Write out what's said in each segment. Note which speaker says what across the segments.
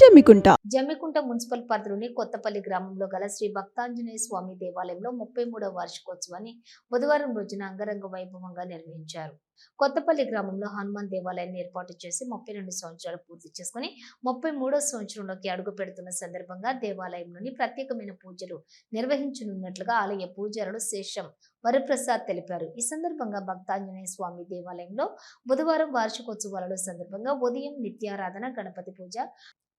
Speaker 1: Jammikunta
Speaker 2: Jammikunta municipal పరిధిలోని కొత్తపల్లి గ్రామంలో గల శ్రీ భక్తాంజనేయ స్వామి దేవాలయంలో ముప్పై మూడవ వార్షికోత్సవాన్ని బుధవారం రోజున అంగరంగ వైభవంగా నిర్వహించారు. కొత్తపల్లి గ్రామంలో హనుమాన్ దేవాలయాన్ని ఏర్పాటు చేసి ముప్పై రెండు సంవత్సరాలు పూర్తి చేసుకుని ముప్పై మూడో సంవత్సరంలోకి అడుగు పెడుతున్న సందర్భంగా దేవాలయంలోని ప్రత్యేకమైన పూజలు నిర్వహించనున్నట్లుగా ఆలయ పూజారులు శేషం వరప్రసాద్ తెలిపారు. ఈ సందర్భంగా భక్తాంజనేయ స్వామి దేవాలయంలో బుధవారం వార్షికోత్సవాలలో సందర్భంగా ఉదయం నిత్యారాధన గణపతి పూజ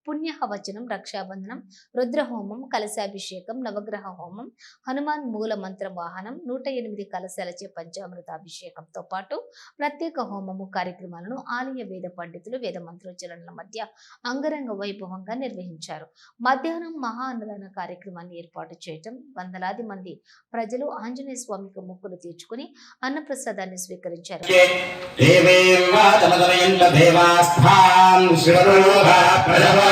Speaker 2: పుణ్యహవచనం రక్షాబంధనం రుద్రహోమం కలశాభిషేకం నవగ్రహ హోమం హనుమాన్ మూల మంత్ర వాహనం నూట ఎనిమిది కలశాలచే పంచామృతాభిషేకంతో పాటు ప్రత్యేక హోమము కార్యక్రమాలను ఆలయ వేద పండితులు వేద మంత్రోచ్చరణల మధ్య అంగరంగ వైభవంగా నిర్వహించారు. మధ్యాహ్నం మహా అన్నదాన కార్యక్రమాన్ని ఏర్పాటు చేయటం వందలాది మంది ప్రజలు ఆంజనేయ స్వామికి మొక్కులు తీర్చుకుని అన్నప్రసాదాన్ని స్వీకరించారు.
Speaker 3: దేవేర్వాచమదనయంత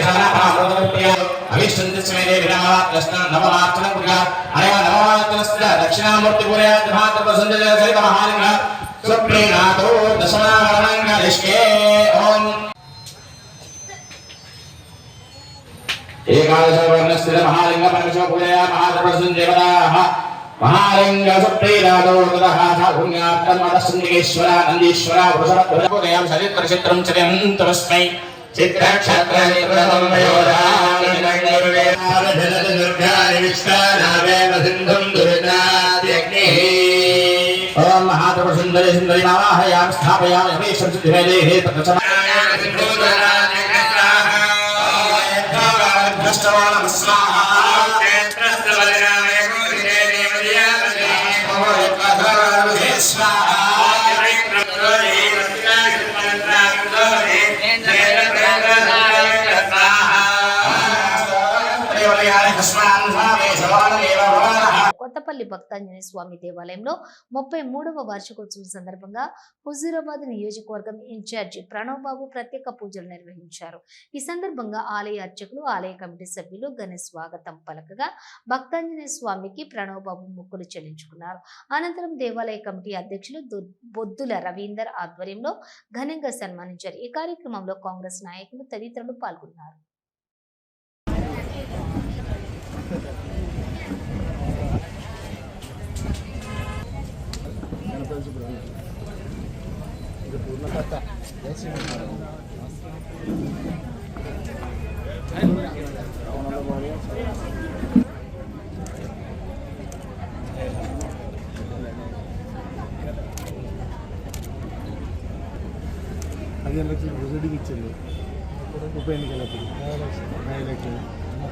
Speaker 3: మహాలింగార్చన సుప్రీయాతో ఏకాదశవానం కరిష్యామి ప్రార్థన ప్రేమే రాసవచ్చరా ప్రతంగపతగా అర్ణ విష్ణచగా అర్చనాంచరాంగ ప్రేమ మంత్రార్థం మృత్యుం త్రామకం మృడే ఉదయ మహాత్మ సంజీవ జయ మహాలింగార్థ సుప్రీనాథో సమరే ప్రేషణ భాగవత ప్రియ అవిష్ఠంత స్మేదే విరామ కృష్ణ నవమాత్మ ప్రియ అయ నవమాత్మస్త దక్షిణామూర్తి పురయ మహాత్మ సంజయ సహిత మహాలింగ సుప్రీనాథో దశనావరణంగ రిష్కే ఓం ఏకాదశవర్ణస్థిర మహాలింగ పరమశివ పూజయా మహాద్రవసంజయవదాః మహాలింగ సుప్రీరాదో తదః సాధున్యాత్తన్మదస్సుందికేశ్వర నందీశ్వర వృషభోదయం చరిత్ర చిత్రం చర్యంతమస్మై చిత్రక్షత్ర ఓం మహాద్రవ సుందరి సుందరి నామాహయాం స్థాపయామి యమేశ్వర సిద్ధివేదే హే తత్సమ
Speaker 2: కొత్తపల్లి భక్తాంజనేయ స్వామి దేవాలయంలో ముప్పై మూడవ వార్షికోత్సవం సందర్భంగా హుజూరాబాద్ నియోజకవర్గం ఇన్ఛార్జి ప్రణవ్ బాబు ప్రత్యేక పూజలు నిర్వహించారు. ఈ సందర్భంగా ఆలయ అర్చకులు ఆలయ కమిటీ సభ్యులు ఘన స్వాగతం పలకగా భక్తాంజనేయ స్వామికి ప్రణవ్ బాబు మొక్కులు చెల్లించుకున్నారు. అనంతరం దేవాలయ కమిటీ అధ్యక్షులు బొద్దుల రవీందర్ ఆధ్వర్యంలో ఘనంగా సన్మానించారు. ఈ కార్యక్రమంలో కాంగ్రెస్ నాయకులు తదితరులు పాల్గొన్నారు.
Speaker 4: పదిహేను లక్షలు రిజల్ట్కి ఇచ్చింది. ఉప ఎన్నికలప్పుడు ఎలక్షన్